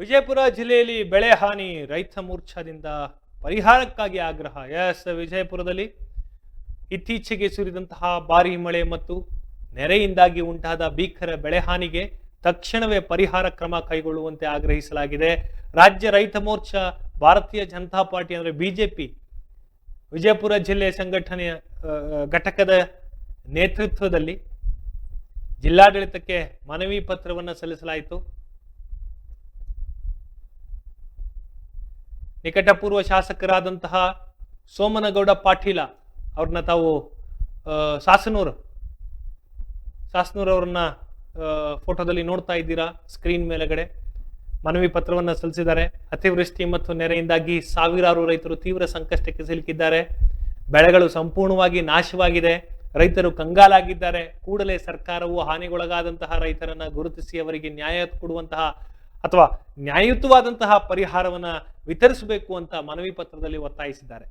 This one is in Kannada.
ವಿಜಯಪುರ ಜಿಲ್ಲೆಯಲ್ಲಿ ಬೆಳೆ ಹಾನಿ, ರೈತ ಮೋರ್ಚಾದಿಂದ ಪರಿಹಾರಕ್ಕಾಗಿ ಆಗ್ರಹ. ಎಸ್, ವಿಜಯಪುರದಲ್ಲಿ ಇತ್ತೀಚೆಗೆ ಸುರಿದಂತಹ ಭಾರಿ ಮಳೆ ಮತ್ತು ನೆರೆಯಿಂದಾಗಿ ಉಂಟಾದ ಭೀಕರ ಬೆಳೆ ಹಾನಿಗೆ ತಕ್ಷಣವೇ ಪರಿಹಾರ ಕ್ರಮ ಕೈಗೊಳ್ಳುವಂತೆ ಆಗ್ರಹಿಸಲಾಗಿದೆ. ರಾಜ್ಯ ರೈತ ಮೋರ್ಚಾ, ಭಾರತೀಯ ಜನತಾ ಪಾರ್ಟಿ ಅಂದರೆ ಬಿಜೆಪಿ, ವಿಜಯಪುರ ಜಿಲ್ಲೆ ಸಂಘಟನೆಯ ಘಟಕದ ನೇತೃತ್ವದಲ್ಲಿ ಜಿಲ್ಲಾಡಳಿತಕ್ಕೆ ಮನವಿ ಪತ್ರವನ್ನು ಸಲ್ಲಿಸಲಾಯಿತು. ನಿಕಟಪೂರ್ವ ಶಾಸಕರಾದಂತಹ ಸೋಮನಗೌಡ ಪಾಟೀಲ ಅವ್ರನ್ನ ತಾವು ಸಾಸನೂರು ಸಾಸನೂರು ಅವ್ರನ್ನ ಫೋಟೋದಲ್ಲಿ ನೋಡ್ತಾ ಇದ್ದೀರಾ ಸ್ಕ್ರೀನ್ ಮೇಲೆಗಡೆ. ಮನವಿ ಪತ್ರವನ್ನು ಸಲ್ಲಿಸಿದ್ದಾರೆ. ಅತಿವೃಷ್ಟಿ ಮತ್ತು ನೆರೆಯಿಂದಾಗಿ ಸಾವಿರಾರು ರೈತರು ತೀವ್ರ ಸಂಕಷ್ಟಕ್ಕೆ ಸಿಲುಕಿದ್ದಾರೆ. ಬೆಳೆಗಳು ಸಂಪೂರ್ಣವಾಗಿ ನಾಶವಾಗಿದೆ. ರೈತರು ಕಂಗಾಲಾಗಿದ್ದಾರೆ. ಕೂಡಲೇ ಸರ್ಕಾರವು ಹಾನಿಗೊಳಗಾದಂತಹ ರೈತರನ್ನ ಗುರುತಿಸಿ ಅವರಿಗೆ ನ್ಯಾಯ ಕೊಡುವಂತಹ ಅಥವಾ ನ್ಯಾಯಯುತವಾದಂತಹ ಪರಿಹಾರವನ್ನ ವಿತರಿಸಬೇಕು ಅಂತ ಮನವಿ ಪತ್ರದಲ್ಲಿ ಒತ್ತಾಯಿಸಿದ್ದಾರೆ.